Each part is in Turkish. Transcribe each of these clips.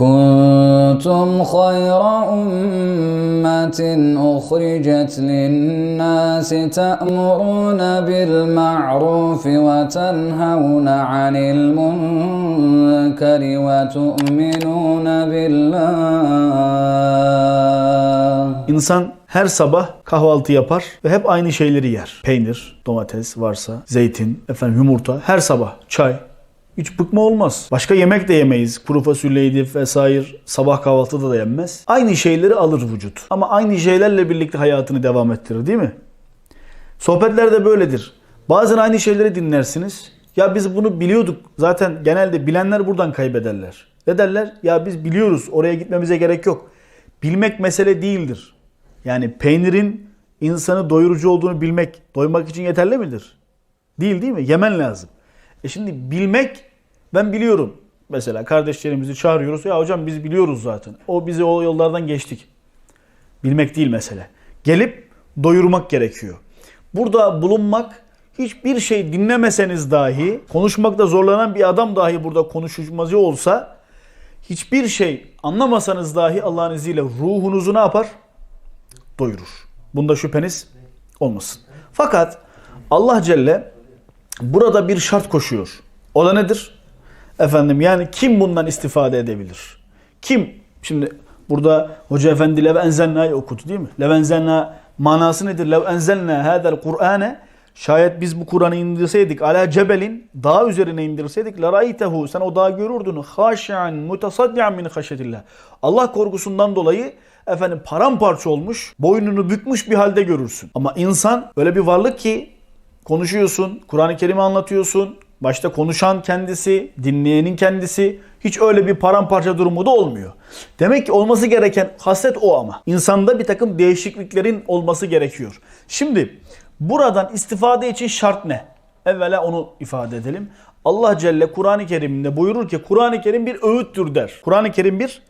كنتم خير أمة أخرجت للناس تأمرون بالمعروف وتنهون عن المنكر وتؤمنون بالله İnsan her sabah kahvaltı yapar ve hep aynı şeyleri yer. Peynir, domates varsa, zeytin, efendim yumurta, her sabah çay. hiç bıkma olmaz. Başka yemek de yemeyiz. Kuru fasulyeydi vesaire. Sabah kahvaltıda da yenmez. Aynı şeyleri alır vücut. Ama aynı şeylerle birlikte hayatını devam ettirir değil mi? Sohbetler de böyledir. Bazen aynı şeyleri dinlersiniz. Ya biz bunu biliyorduk. Zaten genelde bilenler buradan kaybederler. Ne derler? Ya biz biliyoruz. Oraya gitmemize gerek yok. Bilmek mesele değildir. Yani peynirin insanı doyurucu olduğunu bilmek, doymak için yeterli midir? Değil değil mi? Yemen lazım. E şimdi bilmek, ben biliyorum. Mesela kardeşlerimizi çağırıyoruz. Ya hocam biz biliyoruz zaten. O bizi o yollardan geçtik. Bilmek değil mesele. Gelip doyurmak gerekiyor. Burada bulunmak hiçbir şey dinlemeseniz dahi, konuşmakta zorlanan bir adam dahi burada konuşmacı olsa, hiçbir şey anlamasanız dahi Allah'ın izniyle ruhunuzu ne yapar? Doyurur. Bunda şüpheniz olmasın. Fakat Allah Celle burada bir şart koşuyor. O da nedir? Efendim yani kim bundan istifade edebilir? Kim? Şimdi burada Hoca Efendi Lev Enzelna'yı okudu değil mi? Lev Enzelna manası nedir? Lev Enzelna hadel Kur'ane Şayet biz bu Kur'an'ı indirseydik ala cebelin dağ üzerine indirseydik la raytehu sen o dağı görürdün haşian mutasaddian min haşyetillah. Allah korkusundan dolayı efendim paramparça olmuş, boynunu bükmüş bir halde görürsün. Ama insan öyle bir varlık ki konuşuyorsun, Kur'an-ı Kerim'i anlatıyorsun. Başta konuşan kendisi, dinleyenin kendisi. Hiç öyle bir paramparça durumu da olmuyor. Demek ki olması gereken hasret o ama. İnsanda bir takım değişikliklerin olması gerekiyor. Şimdi buradan istifade için şart ne? Evvela onu ifade edelim. Allah Celle Kur'an-ı Kerim'inde buyurur ki Kur'an-ı Kerim bir öğüttür der. Kur'an-ı Kerim bir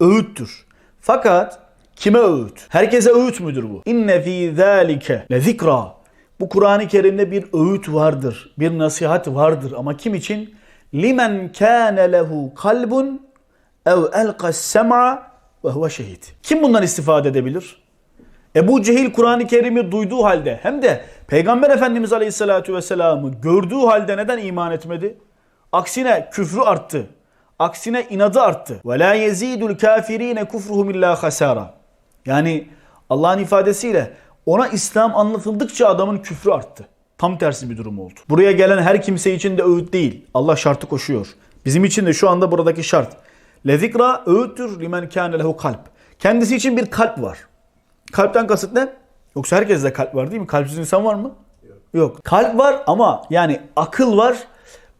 öğüttür. Fakat kime öğüt? Herkese öğüt müdür bu? İnne fî zâlike le zikra. Bu Kur'an-ı Kerim'de bir öğüt vardır, bir nasihat vardır ama kim için? Limen kâne lehu kalbun ev elqas sem'a ve huve şehid. Kim bundan istifade edebilir? Ebu Cehil Kur'an-ı Kerim'i duyduğu halde hem de Peygamber Efendimiz Aleyhisselatü Vesselam'ı gördüğü halde neden iman etmedi? Aksine küfrü arttı. Aksine inadı arttı. Ve la yezidul kafirine kufruhum illa. Yani Allah'ın ifadesiyle ona İslam anlatıldıkça adamın küfrü arttı. Tam tersi bir durum oldu. Buraya gelen her kimse için de öğüt değil. Allah şartı koşuyor. Bizim için de şu anda buradaki şart. Lezikra öğüttür limen kâne lehu kalp. Kendisi için bir kalp var. Kalpten kasıt ne? Yoksa herkeste kalp var değil mi? Kalpsiz insan var mı? Yok. Yok. Kalp var ama yani akıl var.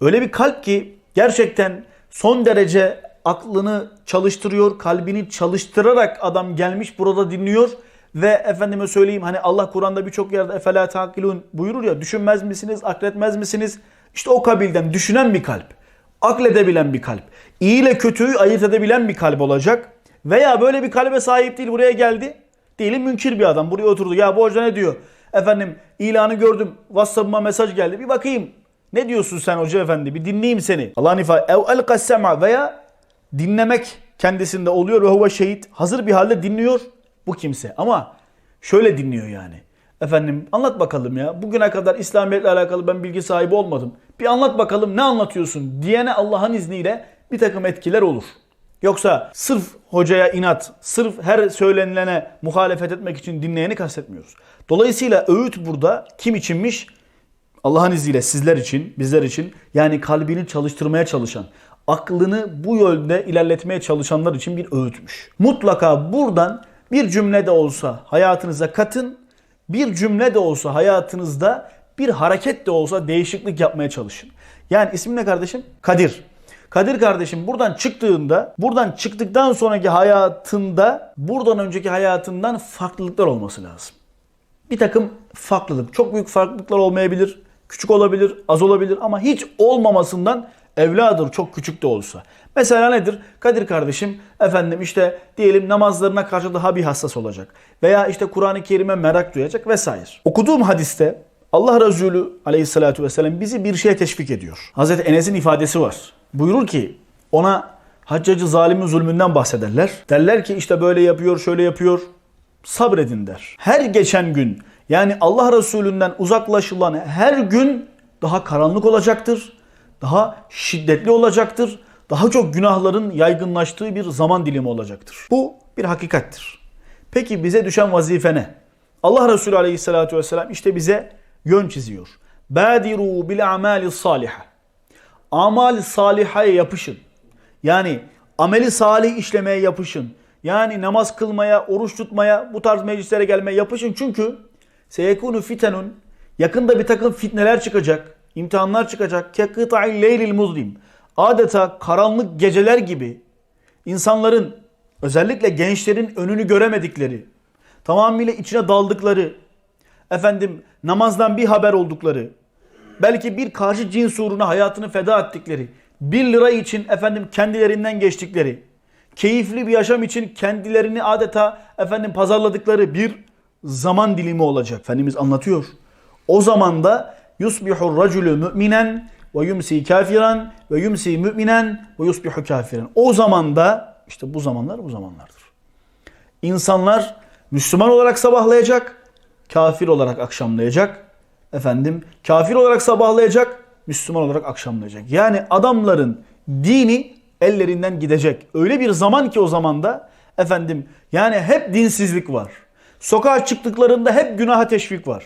Öyle bir kalp ki gerçekten son derece aklını çalıştırıyor, kalbini çalıştırarak adam gelmiş burada dinliyor ve efendime söyleyeyim hani Allah Kur'an'da birçok yerde efela takilun buyurur ya düşünmez misiniz, akletmez misiniz? İşte o kabilden düşünen bir kalp, akledebilen bir kalp, iyi ile kötüyü ayırt edebilen bir kalp olacak veya böyle bir kalbe sahip değil buraya geldi. Diyelim münkir bir adam buraya oturdu. Ya bu hoca ne diyor? Efendim ilanı gördüm. WhatsApp'ıma mesaj geldi. Bir bakayım. Ne diyorsun sen hoca efendi? Bir dinleyeyim seni. Allah'ın ifade. Ev el veya dinlemek kendisinde oluyor ve huve şehit. Hazır bir halde dinliyor bu kimse. Ama şöyle dinliyor yani. Efendim anlat bakalım ya. Bugüne kadar İslamiyetle alakalı ben bilgi sahibi olmadım. Bir anlat bakalım ne anlatıyorsun diyene Allah'ın izniyle bir takım etkiler olur. Yoksa sırf hocaya inat, sırf her söylenilene muhalefet etmek için dinleyeni kastetmiyoruz. Dolayısıyla öğüt burada kim içinmiş? Allah'ın izniyle sizler için, bizler için yani kalbini çalıştırmaya çalışan, aklını bu yönde ilerletmeye çalışanlar için bir öğütmüş. Mutlaka buradan bir cümle de olsa hayatınıza katın, bir cümle de olsa hayatınızda bir hareket de olsa değişiklik yapmaya çalışın. Yani ismin ne kardeşim? Kadir. Kadir kardeşim buradan çıktığında, buradan çıktıktan sonraki hayatında, buradan önceki hayatından farklılıklar olması lazım. Bir takım farklılık, çok büyük farklılıklar olmayabilir, küçük olabilir, az olabilir ama hiç olmamasından evladır çok küçük de olsa. Mesela nedir? Kadir kardeşim efendim işte diyelim namazlarına karşı daha bir hassas olacak. Veya işte Kur'an-ı Kerim'e merak duyacak vesaire. Okuduğum hadiste Allah Resulü aleyhissalatü vesselam bizi bir şeye teşvik ediyor. Hazreti Enes'in ifadesi var. Buyurur ki ona Haccacı zalimin zulmünden bahsederler. Derler ki işte böyle yapıyor, şöyle yapıyor. Sabredin der. Her geçen gün yani Allah Resulünden uzaklaşılan her gün daha karanlık olacaktır. Daha şiddetli olacaktır. Daha çok günahların yaygınlaştığı bir zaman dilimi olacaktır. Bu bir hakikattir. Peki bize düşen vazife ne? Allah Resulü Aleyhisselatü Vesselam işte bize yön çiziyor. Badiru bil amali saliha. Amal salihaya yapışın. Yani ameli salih işlemeye yapışın. Yani namaz kılmaya, oruç tutmaya, bu tarz meclislere gelmeye yapışın. Çünkü seyekunu fitenun yakında bir takım fitneler çıkacak, imtihanlar çıkacak. Kekıta'il leylil muzlim. Adeta karanlık geceler gibi insanların özellikle gençlerin önünü göremedikleri, tamamıyla içine daldıkları, efendim namazdan bir haber oldukları, belki bir karşı cins uğruna hayatını feda ettikleri, bir lira için efendim kendilerinden geçtikleri, keyifli bir yaşam için kendilerini adeta efendim pazarladıkları bir zaman dilimi olacak. Efendimiz anlatıyor. O zaman da yusbihur raculu müminen ve yumsi kafiran ve yumsi müminen ve yusbihu kafiran. O zaman da işte bu zamanlar bu zamanlardır. İnsanlar Müslüman olarak sabahlayacak, kafir olarak akşamlayacak. Efendim kafir olarak sabahlayacak, Müslüman olarak akşamlayacak. Yani adamların dini ellerinden gidecek. Öyle bir zaman ki o zamanda efendim yani hep dinsizlik var. Sokağa çıktıklarında hep günaha teşvik var.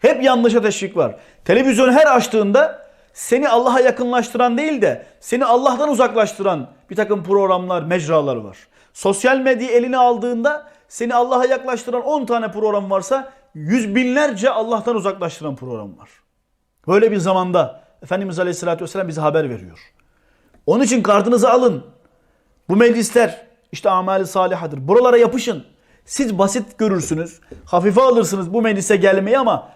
Hep yanlışa teşvik var. Televizyon her açtığında seni Allah'a yakınlaştıran değil de seni Allah'tan uzaklaştıran bir takım programlar, mecralar var. Sosyal medya eline aldığında seni Allah'a yaklaştıran 10 tane program varsa yüz binlerce Allah'tan uzaklaştıran program var. Böyle bir zamanda Efendimiz Aleyhisselatü Vesselam bize haber veriyor. Onun için kartınızı alın. Bu meclisler işte amali salihadır. Buralara yapışın. Siz basit görürsünüz. Hafife alırsınız bu meclise gelmeyi ama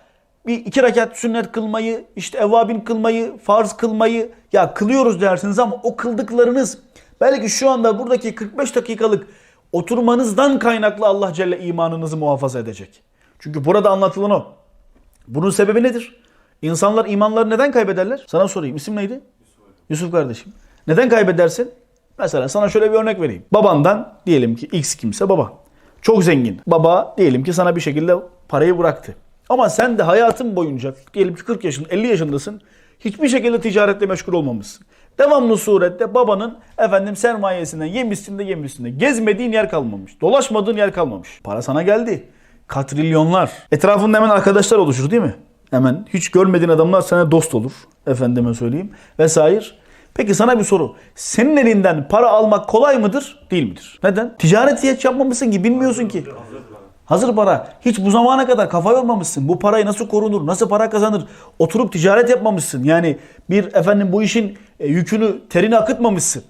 bir iki rekat sünnet kılmayı, işte evvabin kılmayı, farz kılmayı ya kılıyoruz dersiniz ama o kıldıklarınız belki şu anda buradaki 45 dakikalık oturmanızdan kaynaklı Allah Celle imanınızı muhafaza edecek. Çünkü burada anlatılan o. Bunun sebebi nedir? İnsanlar imanları neden kaybederler? Sana sorayım. İsim neydi? Yusuf kardeşim. Neden kaybedersin? Mesela sana şöyle bir örnek vereyim. Babandan diyelim ki X kimse baba. Çok zengin. Baba diyelim ki sana bir şekilde parayı bıraktı. Ama sen de hayatın boyunca diyelim ki 40 yaşında 50 yaşındasın. Hiçbir şekilde ticaretle meşgul olmamışsın. Devamlı surette babanın efendim sermayesinden yemişsin de yemişsin de. Gezmediğin yer kalmamış. Dolaşmadığın yer kalmamış. Para sana geldi. Katrilyonlar. Etrafında hemen arkadaşlar oluşur değil mi? Hemen hiç görmediğin adamlar sana dost olur. Efendime söyleyeyim. Vesaire. Peki sana bir soru. Senin elinden para almak kolay mıdır? Değil midir? Neden? Ticaret hiç yapmamışsın ki bilmiyorsun ki. Hazır para. Hiç bu zamana kadar kafa yormamışsın. Bu parayı nasıl korunur? Nasıl para kazanır? Oturup ticaret yapmamışsın. Yani bir efendim bu işin e, yükünü, terini akıtmamışsın.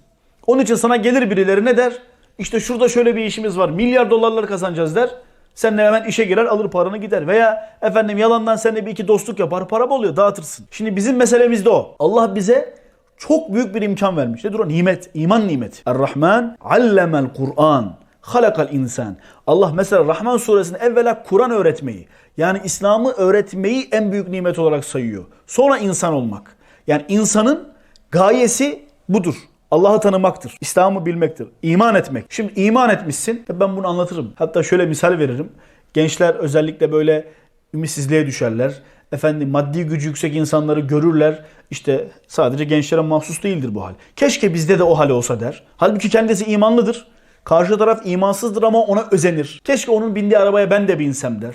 Onun için sana gelir birileri ne der? İşte şurada şöyle bir işimiz var. Milyar dolarlar kazanacağız der. Sen de hemen işe girer alır paranı gider. Veya efendim yalandan seninle bir iki dostluk yapar para oluyor dağıtırsın. Şimdi bizim meselemiz de o. Allah bize çok büyük bir imkan vermiş. Nedir o? Nimet. iman nimeti. Er-Rahman allemel Kur'an. Halakal insan. Allah mesela Rahman suresinde evvela Kur'an öğretmeyi yani İslam'ı öğretmeyi en büyük nimet olarak sayıyor. Sonra insan olmak. Yani insanın gayesi budur. Allah'ı tanımaktır. İslam'ı bilmektir. iman etmek. Şimdi iman etmişsin. Ben bunu anlatırım. Hatta şöyle misal veririm. Gençler özellikle böyle ümitsizliğe düşerler. Efendim maddi gücü yüksek insanları görürler. İşte sadece gençlere mahsus değildir bu hal. Keşke bizde de o hal olsa der. Halbuki kendisi imanlıdır. Karşı taraf imansızdır ama ona özenir. Keşke onun bindiği arabaya ben de binsem der.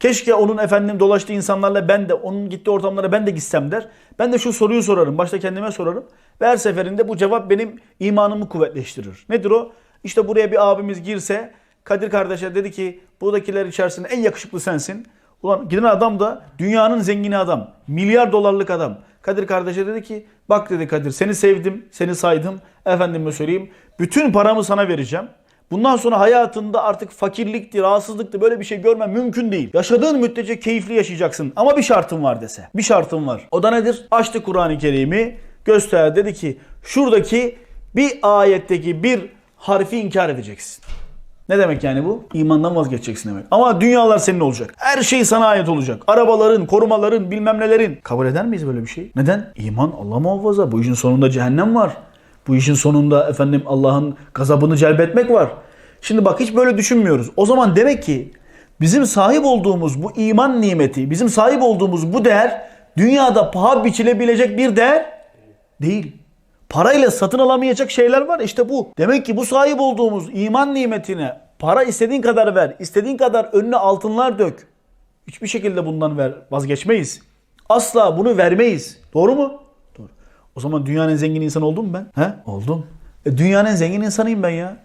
Keşke onun efendim dolaştığı insanlarla ben de onun gittiği ortamlara ben de gitsem der. Ben de şu soruyu sorarım. Başta kendime sorarım. Ve her seferinde bu cevap benim imanımı kuvvetleştirir. Nedir o? İşte buraya bir abimiz girse Kadir kardeşe dedi ki buradakiler içerisinde en yakışıklı sensin. Ulan giden adam da dünyanın zengini adam. Milyar dolarlık adam. Kadir kardeşe dedi ki bak dedi Kadir seni sevdim, seni saydım. Efendime söyleyeyim bütün paramı sana vereceğim. Bundan sonra hayatında artık fakirlikti, rahatsızlıktı böyle bir şey görmen mümkün değil. Yaşadığın müddetçe keyifli yaşayacaksın. Ama bir şartım var dese. Bir şartım var. O da nedir? Açtı Kur'an-ı Kerim'i göster dedi ki şuradaki bir ayetteki bir harfi inkar edeceksin. Ne demek yani bu? İmandan vazgeçeceksin demek. Ama dünyalar senin olacak. Her şey sana ait olacak. Arabaların, korumaların, bilmem nelerin. Kabul eder miyiz böyle bir şey? Neden? İman Allah muhafaza. Bu işin sonunda cehennem var. Bu işin sonunda efendim Allah'ın gazabını celbetmek var. Şimdi bak hiç böyle düşünmüyoruz. O zaman demek ki bizim sahip olduğumuz bu iman nimeti, bizim sahip olduğumuz bu değer dünyada paha biçilebilecek bir değer değil. Parayla satın alamayacak şeyler var işte bu. Demek ki bu sahip olduğumuz iman nimetine para istediğin kadar ver, istediğin kadar önüne altınlar dök. Hiçbir şekilde bundan ver, vazgeçmeyiz. Asla bunu vermeyiz. Doğru mu? Doğru. O zaman dünyanın en zengin insanı oldum mu ben? He? Oldum. E, dünyanın en zengin insanıyım ben ya.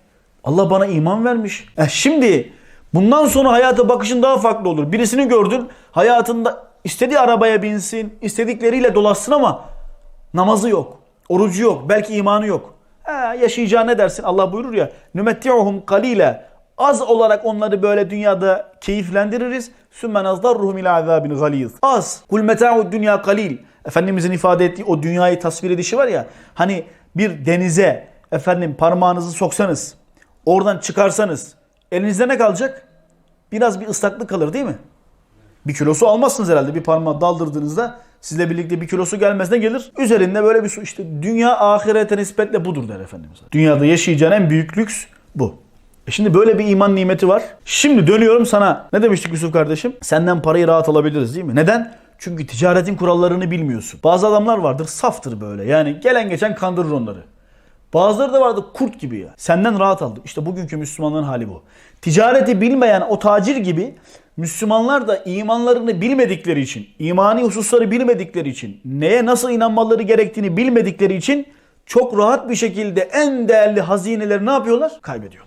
Allah bana iman vermiş. E, şimdi bundan sonra hayata bakışın daha farklı olur. Birisini gördün hayatında istediği arabaya binsin, istedikleriyle dolaşsın ama namazı yok. Orucu yok. Belki imanı yok. Ha, yaşayacağı ne dersin? Allah buyurur ya. Nümetti'uhum kalile. Az olarak onları böyle dünyada keyiflendiririz. Sümmen azdarruhum ila azabin galiz. Az. Kul meta'ud dünya kalil. Efendimizin ifade ettiği o dünyayı tasvir edişi var ya. Hani bir denize efendim parmağınızı soksanız, oradan çıkarsanız elinizde ne kalacak? Biraz bir ıslaklık kalır değil mi? Bir kilosu almazsınız herhalde. Bir parmağı daldırdığınızda sizle birlikte bir kilosu gelmez ne gelir? Üzerinde böyle bir su. işte dünya ahirete nispetle budur der Efendimiz. Dünyada yaşayacağın en büyük lüks bu. E şimdi böyle bir iman nimeti var. Şimdi dönüyorum sana. Ne demiştik Yusuf kardeşim? Senden parayı rahat alabiliriz değil mi? Neden? Çünkü ticaretin kurallarını bilmiyorsun. Bazı adamlar vardır saftır böyle. Yani gelen geçen kandırır onları. Bazıları da vardı kurt gibi ya. Senden rahat aldım. İşte bugünkü Müslümanların hali bu. Ticareti bilmeyen o tacir gibi Müslümanlar da imanlarını bilmedikleri için, imani hususları bilmedikleri için, neye nasıl inanmaları gerektiğini bilmedikleri için çok rahat bir şekilde en değerli hazineleri ne yapıyorlar? Kaybediyorlar.